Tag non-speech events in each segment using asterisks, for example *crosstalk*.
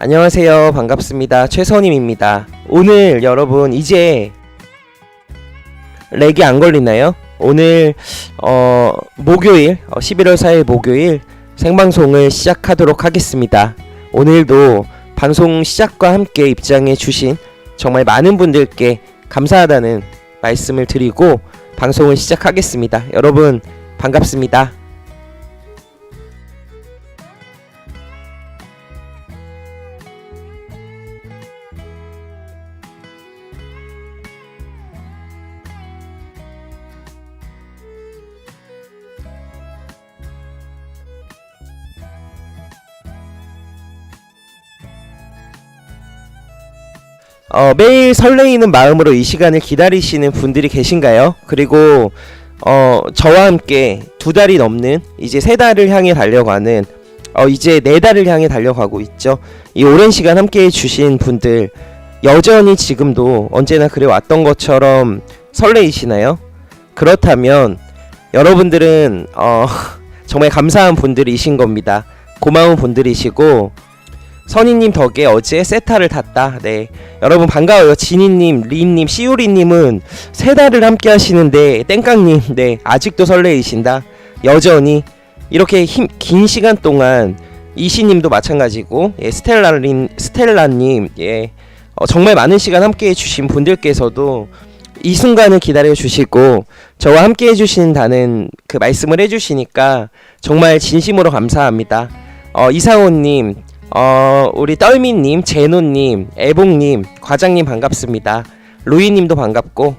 안녕하세요. 반갑습니다. 최선임입니다. 오늘 여러분 이제 렉이 안 걸리나요? 오늘 어 목요일 어, 11월 4일 목요일 생방송을 시작하도록 하겠습니다. 오늘도 방송 시작과 함께 입장해 주신 정말 많은 분들께 감사하다는 말씀을 드리고 방송을 시작하겠습니다. 여러분 반갑습니다. 어, 매일 설레이는 마음으로 이 시간을 기다리시는 분들이 계신가요? 그리고 어, 저와 함께 두 달이 넘는 이제 세 달을 향해 달려가는 어, 이제 네 달을 향해 달려가고 있죠. 이 오랜 시간 함께 해주신 분들 여전히 지금도 언제나 그래 왔던 것처럼 설레이시나요? 그렇다면 여러분들은 어, *laughs* 정말 감사한 분들이신 겁니다. 고마운 분들이시고 선희님 덕에 어제 세타를 탔다. 네. 여러분 반가워요. 진희님, 리님, 시우리님은 세 달을 함께 하시는데, 땡깡님, 네. 아직도 설레이신다. 여전히. 이렇게 힘, 긴 시간 동안 이시님도 마찬가지고, 예, 스텔라님, 스텔라님, 예. 어, 정말 많은 시간 함께 해주신 분들께서도 이 순간을 기다려 주시고, 저와 함께 해주신다는 그 말씀을 해주시니까 정말 진심으로 감사합니다. 어, 이상호님, 어, 우리 떨미님, 제노님, 애봉님, 과장님 반갑습니다. 루이님도 반갑고,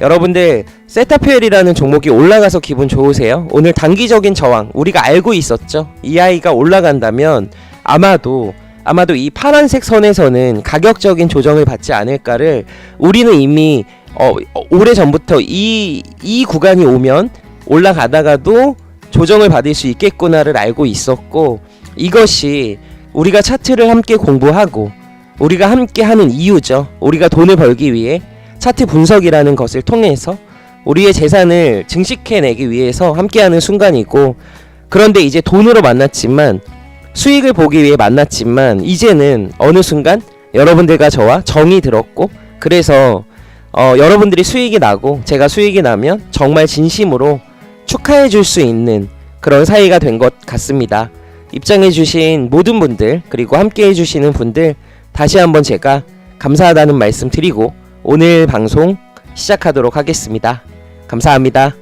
여러분들, 세타퓨엘이라는 종목이 올라가서 기분 좋으세요? 오늘 단기적인 저항, 우리가 알고 있었죠? 이 아이가 올라간다면 아마도, 아마도 이 파란색 선에서는 가격적인 조정을 받지 않을까를 우리는 이미, 어, 어, 오래 전부터 이, 이 구간이 오면 올라가다가도 조정을 받을 수 있겠구나를 알고 있었고, 이것이 우리가 차트를 함께 공부하고 우리가 함께 하는 이유죠. 우리가 돈을 벌기 위해 차트 분석이라는 것을 통해서 우리의 재산을 증식해내기 위해서 함께하는 순간이고 그런데 이제 돈으로 만났지만 수익을 보기 위해 만났지만 이제는 어느 순간 여러분들과 저와 정이 들었고 그래서 어, 여러분들이 수익이 나고 제가 수익이 나면 정말 진심으로 축하해 줄 수 있는 그런 사이가 된 것 같습니다. 입장해주신 모든 분들 그리고 함께해주시는 분들 다시 한번 제가 감사하다는 말씀 드리고 오늘 방송 시작하도록 하겠습니다. 감사합니다.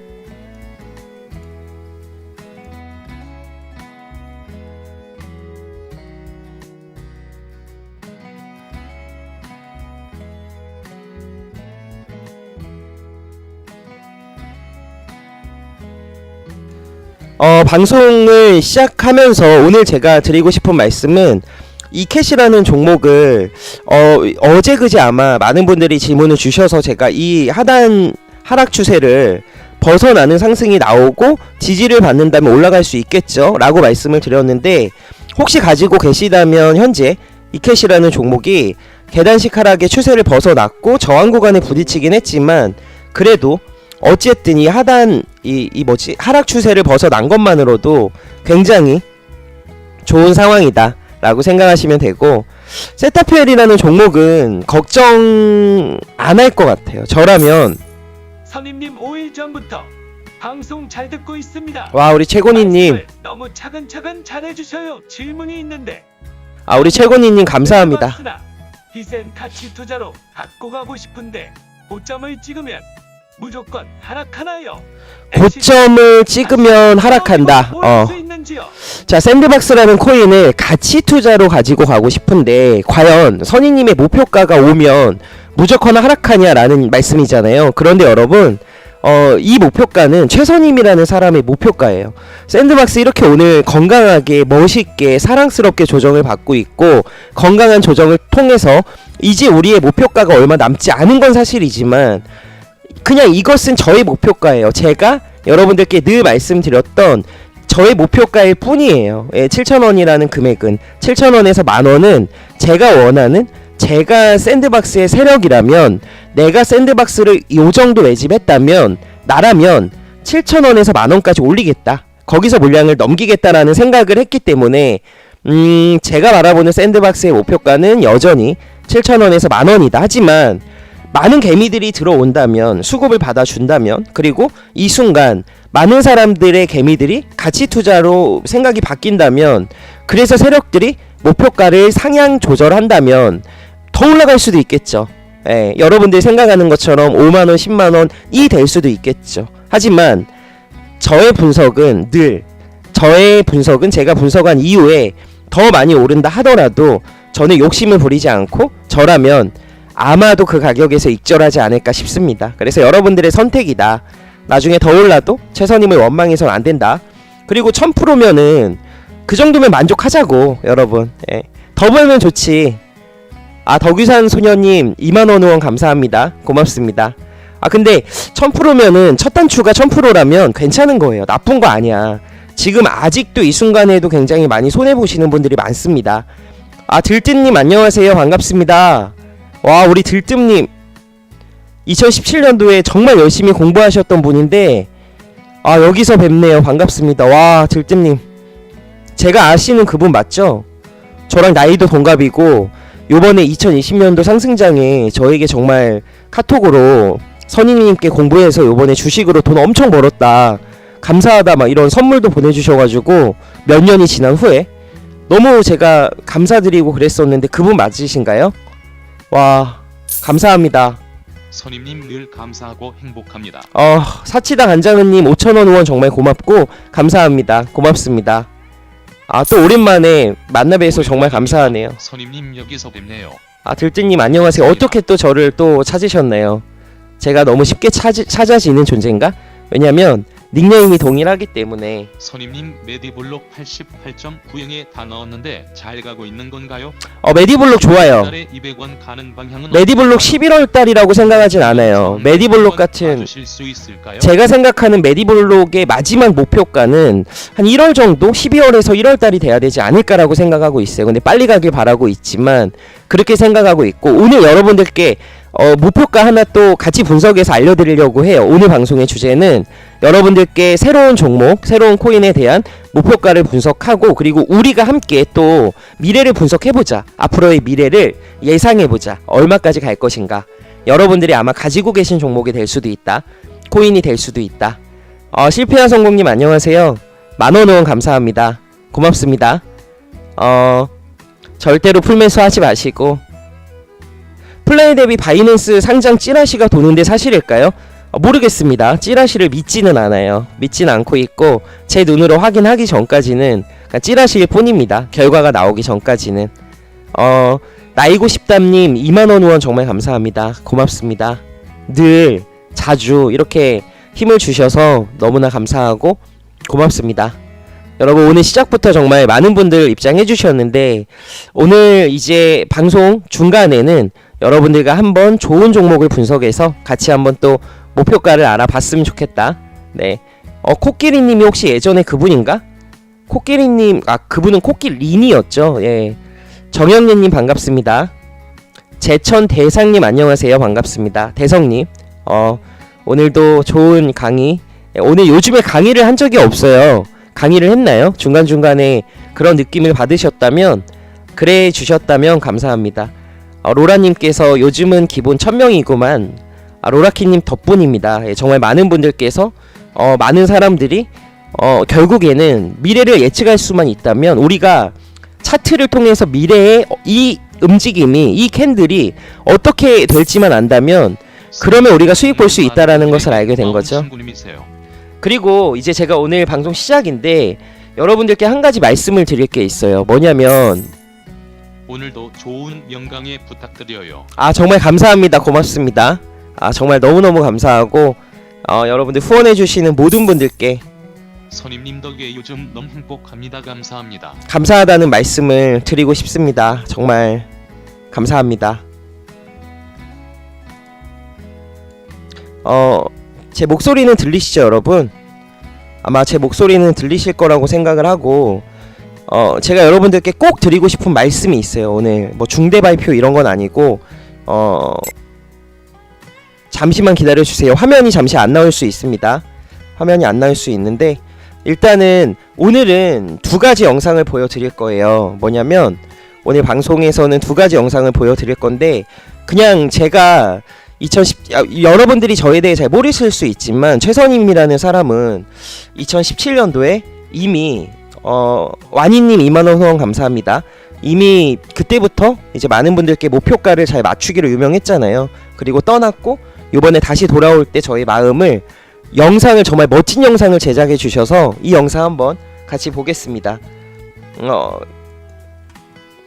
어, 방송을 시작하면서 오늘 제가 드리고 싶은 말씀은 이 캐시라는 종목을 어, 어제 그제 아마 많은 분들이 질문을 주셔서 제가 이 하단 하락 추세를 벗어나는 상승이 나오고 지지를 받는다면 올라갈 수 있겠죠? 라고 말씀을 드렸는데 혹시 가지고 계시다면 현재 이 캐시라는 종목이 계단식 하락의 추세를 벗어났고 저항 구간에 부딪히긴 했지만 그래도 어쨌든 이 하단 이, 이 뭐지 하락 추세를 벗어난 것만으로도 굉장히 좋은 상황이다 라고 생각하시면 되고 세타피엘이라는 종목은 걱정 안 할 것 같아요 저라면 선임님 5일 전부터 방송 잘 듣고 있습니다. 와 우리 최곤이님 말씀을 너무 차근차근 잘해주셔요. 질문이 있는데 아 우리 최곤이님 감사합니다 비센 가치 투자로 갖고 가고 싶은데 고점을 찍으면 무조건 하락하나요? 고점을 찍으면 하락한다 어. 자 샌드박스라는 코인을 가치 투자로 가지고 가고 싶은데 과연 선희님의 목표가가 오면 무조건 하락하냐라는 말씀이잖아요. 그런데 여러분 어, 이 목표가는 최선임이라는 사람의 목표가예요. 샌드박스 이렇게 오늘 건강하게 멋있게 사랑스럽게 조정을 받고 있고 건강한 조정을 통해서 이제 우리의 목표가가 얼마 남지 않은 건 사실이지만 그냥 이것은 저의 목표가예요. 제가 여러분들께 늘 말씀드렸던 저의 목표가일 뿐이에요. 예, 7,000원이라는 금액은 7,000원에서 만 원은 제가 원하는 제가 샌드박스의 세력이라면 내가 샌드박스를 요 정도 매집했다면 나라면 7,000원에서 만 원까지 올리겠다. 거기서 물량을 넘기겠다라는 생각을 했기 때문에 음, 제가 바라보는 샌드박스의 목표가는 여전히 7,000원에서 만 원이다. 하지만 많은 개미들이 들어온다면 수급을 받아준다면 그리고 이 순간 많은 사람들의 개미들이 가치 투자로 생각이 바뀐다면 그래서 세력들이 목표가를 상향 조절한다면 더 올라갈 수도 있겠죠. 예, 여러분들이 생각하는 것처럼 5만 원, 10만 원이 될 수도 있겠죠. 하지만 저의 분석은 늘 저의 분석은 제가 분석한 이후에 더 많이 오른다 하더라도 저는 욕심을 부리지 않고 저라면 아마도 그 가격에서 익절하지 않을까 싶습니다. 그래서 여러분들의 선택이다. 나중에 더 올라도 최선임을 원망해서는 안 된다. 그리고 1000%면은 그 정도면 만족하자고 여러분. 예. 더 벌면 좋지. 아 덕유산 소녀님 2만원 후원 감사합니다. 고맙습니다. 아 근데 1000%면은 첫 단추가 1000%라면 괜찮은 거예요. 나쁜 거 아니야. 지금 아직도 이 순간에도 굉장히 많이 손해 보시는 분들이 많습니다. 아 들뜸님 안녕하세요 반갑습니다. 와 우리 들뜸님 2017년도에 정말 열심히 공부하셨던 분인데 아 여기서 뵙네요 반갑습니다. 와 들뜸님 제가 아시는 그분 맞죠? 저랑 나이도 동갑이고 요번에 2020년도 상승장에 저에게 정말 카톡으로 선임님께 공부해서 요번에 주식으로 돈 엄청 벌었다. 감사하다 막 이런 선물도 보내주셔가지고 몇 년이 지난 후에 너무 제가 감사드리고 그랬었는데 그분 맞으신가요? 와 감사합니다. 선임님 늘 감사하고 행복합니다. 어 사치당 안장은님 5천원 후원 정말 고맙고 감사합니다. 고맙습니다. 아 또 오랜만에 만나 뵈서 정말 감사하네요. 선임님 여기서 뵙네요. 아 들뜨님 안녕하세요. 어떻게 또 저를 또 찾으셨나요? 제가 너무 쉽게 찾, 찾아지는 존재인가? 왜냐면 닉네임이 동일하기 때문에 선임님 메디블록 88.9영에 다 넣었는데 잘 가고 있는 건가요? 어 메디블록 좋아요. 달에 200원 가는 방향은 메디블록 어떨까요? 11월 달이라고 생각하진 않아요. 메디블록 같은 수 있을까요? 제가 생각하는 메디블록의 마지막 목표가는 한 1월 정도 12월에서 1월 달이 돼야 되지 않을까라고 생각하고 있어요. 근데 빨리 가길 바라고 있지만 그렇게 생각하고 있고 오늘 여러분들께 어, 목표가 하나 또 같이 분석해서 알려드리려고 해요. 오늘 방송의 주제는 여러분들께 새로운 종목, 새로운 코인에 대한 목표가를 분석하고 그리고 우리가 함께 또 미래를 분석해보자. 앞으로의 미래를 예상해보자. 얼마까지 갈 것인가. 여러분들이 아마 가지고 계신 종목이 될 수도 있다. 코인이 될 수도 있다. 어, 실패한 성공님 안녕하세요. 만원 후원 감사합니다. 고맙습니다. 어, 절대로 풀매수 하지 마시고 플레이 대비 바이낸스 상장 찌라시가 도는데 사실일까요? 어, 모르겠습니다. 찌라시를 믿지는 않아요. 믿지는 않고 있고 제 눈으로 확인하기 전까지는 그냥 찌라시일 뿐입니다. 결과가 나오기 전까지는 어 나이고 싶담님 2만원 후원 정말 감사합니다. 고맙습니다. 늘 자주 이렇게 힘을 주셔서 너무나 감사하고 고맙습니다. 여러분 오늘 시작부터 정말 많은 분들 입장해 주셨는데 오늘 이제 방송 중간에는 여러분들과 한번 좋은 종목을 분석해서 같이 한번 또 목표가를 알아봤으면 좋겠다. 네. 어 코끼리님이 혹시 예전에 그분인가? 코끼리님 아 그분은 코끼리니였죠. 예. 정영래님 반갑습니다. 제천 대상님 안녕하세요 반갑습니다. 대성님 어 오늘도 좋은 강의 예, 오늘 요즘에 강의를 한 적이 없어요. 강의를 했나요? 중간 중간에 그런 느낌을 받으셨다면 그래 주셨다면 감사합니다. 어, 로라님께서 요즘은 기본 1000명이구만. 아, 로라키님 덕분입니다. 예, 정말 많은 분들께서 어, 많은 사람들이 어, 결국에는 미래를 예측할 수만 있다면 우리가 차트를 통해서 미래의 이 움직임이 이 캔들이 어떻게 될지만 안다면 그러면 우리가 수익 볼 수 있다라는 것을 알게 된 거죠. 그리고 이제 제가 오늘 방송 시작인데 여러분들께 한 가지 말씀을 드릴 게 있어요. 뭐냐면 오늘도 좋은 영광에 부탁드려요. 아 정말 감사합니다. 고맙습니다. 아 정말 너무너무 감사하고 어, 여러분들 후원해 주시는 모든 분들께 선임님 덕에 요즘 너무 행복합니다. 감사합니다. 감사하다는 말씀을 드리고 싶습니다. 정말 감사합니다. 어, 제 목소리는 들리시죠, 여러분? 아마 제 목소리는 들리실 거라고 생각을 하고 어, 제가 여러분들께 꼭 드리고 싶은 말씀이 있어요. 오늘 뭐 중대 발표 이런 건 아니고 어, 잠시만 기다려 주세요. 화면이 잠시 안 나올 수 있습니다. 화면이 안 나올 수 있는데 일단은 오늘은 두 가지 영상을 보여드릴 거예요. 뭐냐면 오늘 방송에서는 두 가지 영상을 보여드릴 건데 그냥 제가 2010 아, 여러분들이 저에 대해 잘 모르실 수 있지만 최선임이라는 사람은 2017년도에 이미 어 와니님 2만 원 후원 감사합니다. 이미 그때부터 이제 많은 분들께 목표가를 잘 맞추기로 유명했잖아요. 그리고 떠났고 이번에 다시 돌아올 때 저의 마음을 영상을 정말 멋진 영상을 제작해 주셔서 이 영상 한번 같이 보겠습니다. 어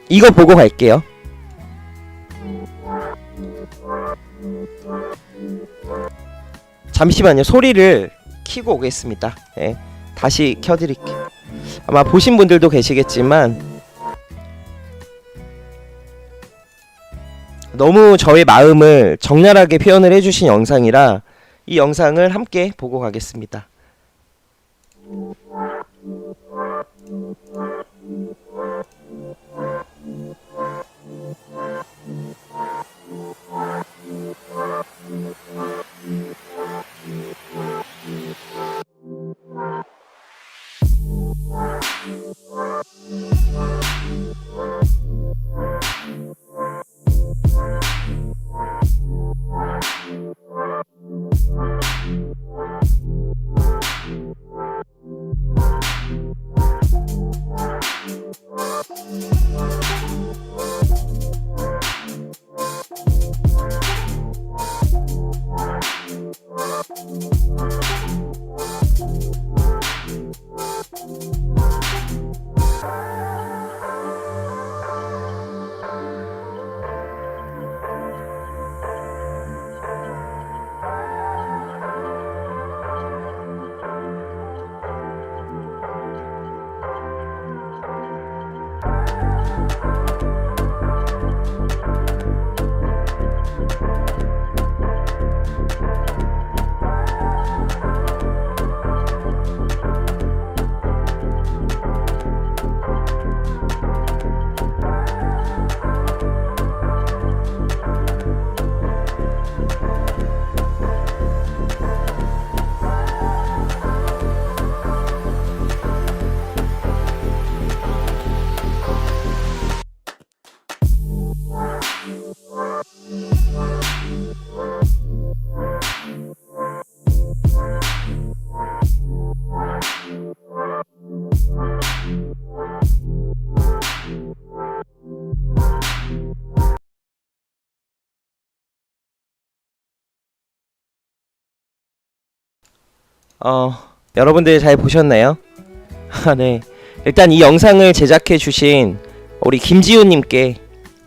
이거 보고 갈게요. 잠시만요. 소리를 키고 오겠습니다. 예. 다시 켜드릴게요. 아마 보신 분들도 계시겠지만 너무 저의 마음을 적나라하게 표현을 해주신 영상이라 이 영상을 함께 보고 가겠습니다. Bye. 어, 여러분들 잘 보셨나요? 아, *laughs* 네. 일단 이 영상을 제작해 주신 우리 김지훈 님께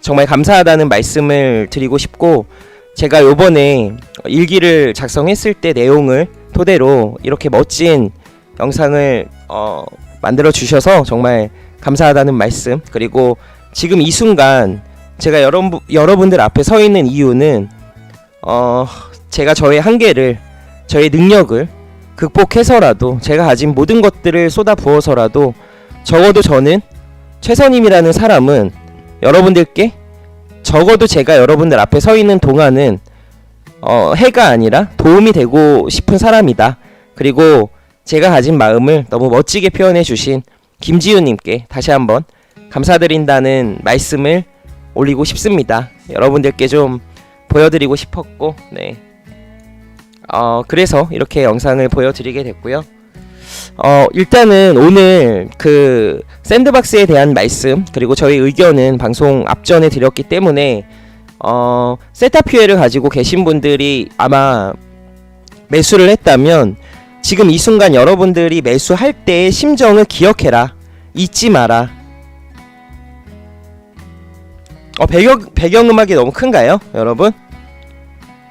정말 감사하다는 말씀을 드리고 싶고 제가 요번에 일기를 작성했을 때 내용을 토대로 이렇게 멋진 영상을 어, 만들어 주셔서 정말 감사하다는 말씀 그리고 지금 이 순간 제가 여러분 여러분들 앞에 서 있는 이유는 어 제가 저의 한계를 저의 능력을 극복해서라도 제가 가진 모든 것들을 쏟아 부어서라도 적어도 저는 최선임이라는 사람은 여러분들께 적어도 제가 여러분들 앞에 서 있는 동안은 어, 해가 아니라 도움이 되고 싶은 사람이다. 그리고 제가 가진 마음을 너무 멋지게 표현해 주신 김지훈님께 다시 한번 감사드린다는 말씀을 올리고 싶습니다. 여러분들께 좀 보여드리고 싶었고, 네. 어, 그래서 이렇게 영상을 보여드리게 됐고요. 어, 일단은 오늘 그 샌드박스에 대한 말씀 그리고 저희 의견은 방송 앞전에 드렸기 때문에 어, 세타피에를 가지고 계신 분들이 아마 매수를 했다면 지금 이 순간 여러분들이 매수할 때의 심정을 기억해라. 잊지 마라. 어, 배경 배경 음악이 너무 큰가요, 여러분?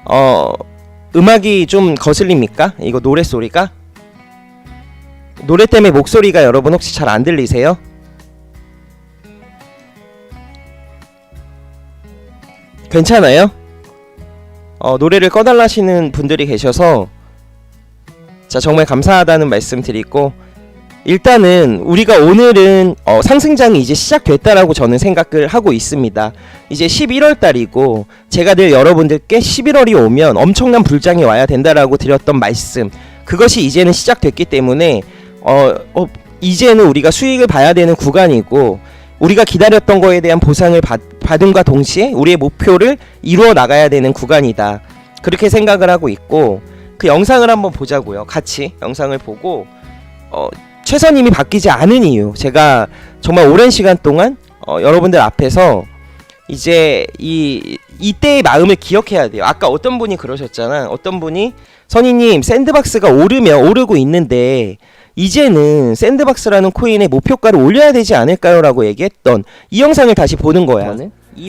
어, 음악이 좀 거슬립니까? 이거 노래 소리가? 노래 때문에 목소리가 여러분 혹시 잘 안 들리세요? 괜찮아요? 어, 노래를 꺼달라시는 분들이 계셔서 자 정말 감사하다는 말씀 드리고 일단은 우리가 오늘은 어, 상승장이 이제 시작됐다라고 저는 생각을 하고 있습니다. 이제 11월 달이고 제가 늘 여러분들께 11월이 오면 엄청난 불장이 와야 된다라고 드렸던 말씀 그것이 이제는 시작됐기 때문에 어, 어 이제는 우리가 수익을 봐야 되는 구간이고 우리가 기다렸던 거에 대한 보상을 받, 받음과 동시에 우리의 목표를 이루어 나가야 되는 구간이다. 그렇게 생각을 하고 있고 그 영상을 한번 보자고요. 같이 영상을 보고 어, 최선님이 바뀌지 않은 이유 제가 정말 오랜 시간 동안 어, 여러분들 앞에서 이제 이 이때의 마음을 기억해야 돼요. 아까 어떤 분이 그러셨잖아. 어떤 분이 선희님 샌드박스가 오르면 오르고 있는데 이제는 샌드박스라는 코인의 목표가를 올려야 되지 않을까요라고 얘기했던 이 영상을 다시 보는 거야.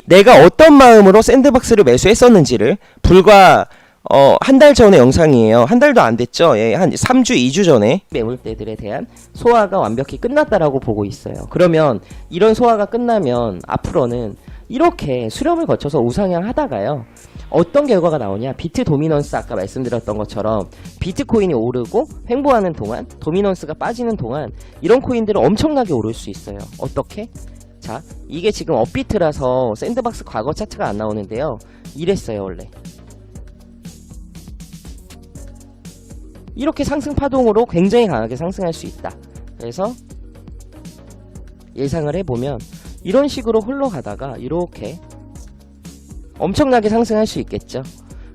내가 어떤 마음으로 샌드박스를 매수했었는지를 불과 어, 한 달 전의 영상이에요. 한 달도 안 됐죠. 예, 한 3주, 2주 전에. 매물대들에 대한 소화가 완벽히 끝났다라고 보고 있어요. 그러면 이런 소화가 끝나면 앞으로는 이렇게 수렴을 거쳐서 우상향 하다가요. 어떤 결과가 나오냐? 비트 도미넌스 아까 말씀드렸던 것처럼 비트코인이 오르고 횡보하는 동안 도미넌스가 빠지는 동안 이런 코인들은 엄청나게 오를 수 있어요. 어떻게? 자, 이게 지금 업비트라서 샌드박스 과거 차트가 안 나오는데요. 이랬어요, 원래. 이렇게 상승 파동으로 굉장히 강하게 상승할 수 있다. 그래서 예상을 해보면 이런 식으로 흘러가다가 이렇게 엄청나게 상승할 수 있겠죠.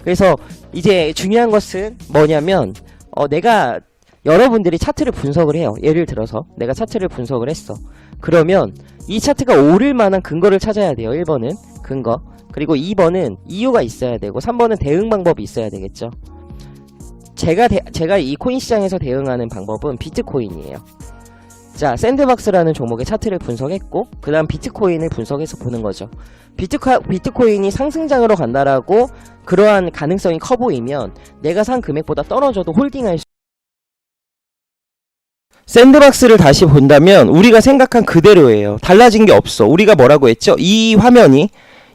그래서 이제 중요한 것은 뭐냐면 어, 내가 여러분들이 차트를 분석을 해요. 예를 들어서 내가 차트를 분석을 했어. 그러면 이 차트가 오를 만한 근거를 찾아야 돼요. 1번은 근거. 그리고 2번은 이유가 있어야 되고 3번은 대응 방법이 있어야 되겠죠. 제가 대- 제가 이 코인 시장에서 대응하는 방법은 비트코인이에요. 자, 샌드박스라는 종목의 차트를 분석했고, 그 다음 비트코인을 분석해서 보는 거죠. 비트코, 비트코인이 상승장으로 간다라고 그러한 가능성이 커 보이면 내가 산 금액보다 떨어져도 홀딩할 수 샌드박스를 다시 본다면 우리가 생각한 그대로예요. 달라진 게 없어. 우리가 뭐라고 했죠? 이 화면이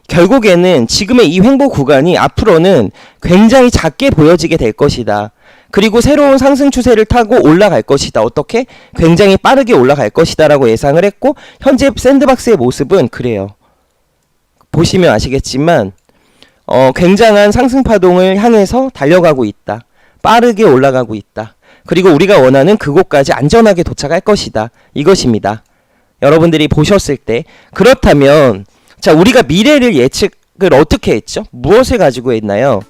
결국에는 지금의 이 횡보 구간이 앞으로는 굉장히 작게 보여지게 될 것이다. 그리고 새로운 상승 추세를 타고 올라갈 것이다. 어떻게? 굉장히 빠르게 올라갈 것이다라고 예상을 했고 현재 샌드박스의 모습은 그래요. 보시면 아시겠지만 어, 굉장한 상승 파동을 향해서 달려가고 있다. 빠르게 올라가고 있다. 그리고 우리가 원하는 그곳까지 안전하게 도착할 것이다. 이것입니다. 여러분들이 보셨을 때 그렇다면 자 우리가 미래를 예측을 어떻게 했죠? 무엇을 가지고 했나요?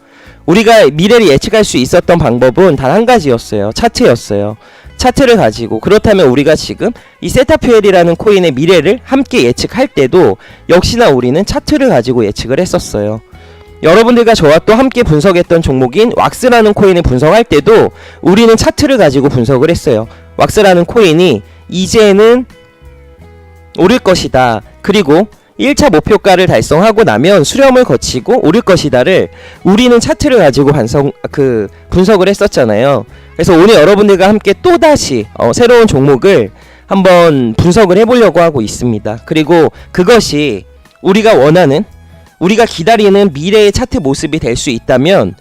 우리가 미래를 예측할 수 있었던 방법은 단 한 가지였어요. 차트였어요. 차트를 가지고 그렇다면 우리가 지금 이 세타퓨엘이라는 코인의 미래를 함께 예측할 때도 역시나 우리는 차트를 가지고 예측을 했었어요. 여러분들과 저와 또 함께 분석했던 종목인 왁스라는 코인을 분석할 때도 우리는 차트를 가지고 분석을 했어요. 왁스라는 코인이 이제는 오를 것이다. 그리고 1차 목표가를 달성하고 나면 수렴을 거치고 오를 것이다를 우리는 차트를 가지고 반성 그 분석을 했었잖아요. 그래서 오늘 여러분들과 함께 또 다시 어, 새로운 종목을 한번 분석을 해보려고 하고 있습니다. 그리고 그것이 우리가 원하는 우리가 기다리는 미래의 차트 모습이 될 수 있다면,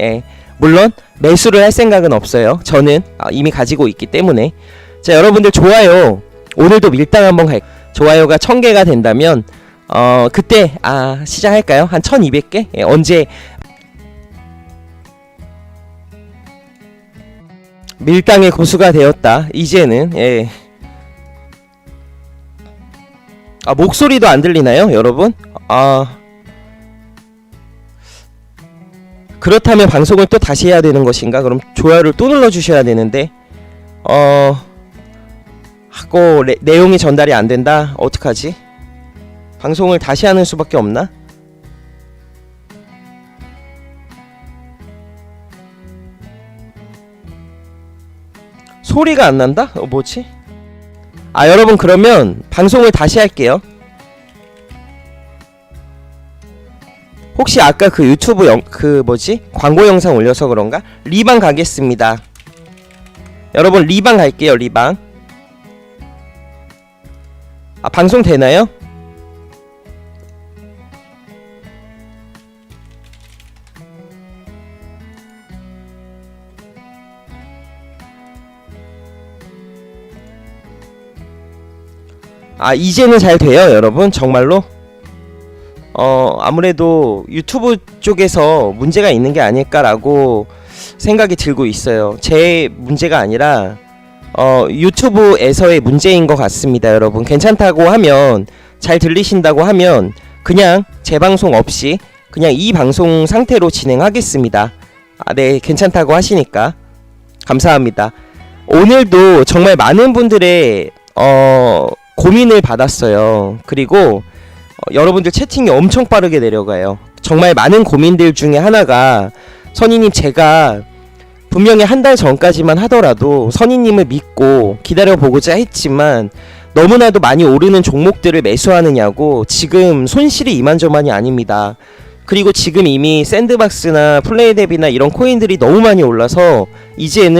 예, 물론 매수를 할 생각은 없어요. 저는 아, 이미 가지고 있기 때문에. 자, 여러분들 좋아요. 오늘도 밀당 한번 갈. 좋아요가 1000개가 된다면 어 그때 아 시작할까요? 한 1200개? 예, 언제 밀당의 고수가 되었다. 이제는 예. 아 목소리도 안 들리나요, 여러분? 아 그렇다면 방송을 또 다시 해야 되는 것인가? 그럼 좋아요를 또 눌러 주셔야 되는데 어 하고 레- 내용이 전달이 안 된다. 어떡하지? 방송을 다시 하는 수밖에 없나? 소리가 안 난다? 어, 뭐지? 아, 여러분 그러면 방송을 다시 할게요. 혹시 아까 그 유튜브 영, 그 뭐지? 광고 영상 올려서 그런가? 리방 가겠습니다. 여러분 리방 갈게요, 리방. 아, 방송 되나요? 아, 이제는 잘 돼요, 여러분. 정말로. 어, 아무래도 유튜브 쪽에서 문제가 있는 게 아닐까라고 생각이 들고 있어요. 제 문제가 아니라 어, 유튜브에서의 문제인 것 같습니다, 여러분. 괜찮다고 하면 잘 들리신다고 하면 그냥 재방송 없이 그냥 이 방송 상태로 진행하겠습니다. 아, 네, 괜찮다고 하시니까 감사합니다. 오늘도 정말 많은 분들의 어, 고민을 받았어요. 그리고 어, 여러분들 채팅이 엄청 빠르게 내려가요. 정말 많은 고민들 중에 하나가 선희님 제가 분명히 한 달 전까지만 하더라도 선희님을 믿고 기다려보고자 했지만 너무나도 많이 오르는 종목들을 매수하느냐고 지금 손실이 이만저만이 아닙니다. 그리고 지금 이미 샌드박스나 플레이뎁이나 이런 코인들이 너무 많이 올라서 이제는